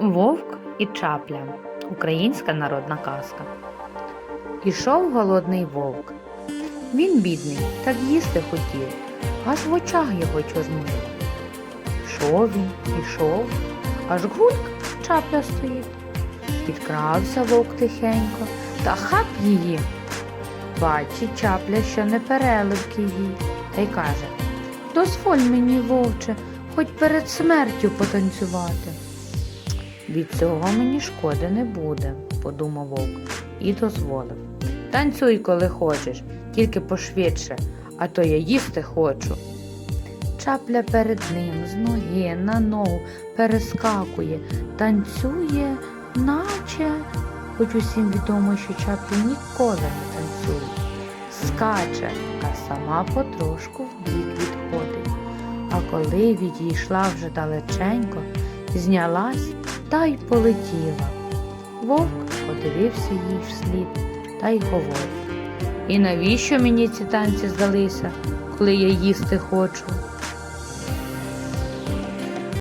Вовк і чапля. Українська народна казка. Ішов голодний вовк. Він бідний, так їсти хотів, аж в очах його чорнило. Ішов він, ішов, аж гульк чапля стоїть. Підкрався вовк тихенько та хап її. Бачить чапля, що не переливки їй, та й каже Дозволь мені, вовче, хоч перед смертю потанцювати. Від цього мені шкоди не буде, подумав вовк і дозволив. Танцюй, коли хочеш, тільки пошвидше, а то я їсти хочу. Чапля перед ним з ноги на ногу перескакує, танцює, наче, хоч усім відомо, що чапля ніколи не танцює. Скаче, а сама потрошку вбік відходить. А коли відійшла вже далеченько, знялась та й полетіла. Вовк подивився їй вслід та й говорить. І навіщо мені ці танці здалися, коли я їсти хочу?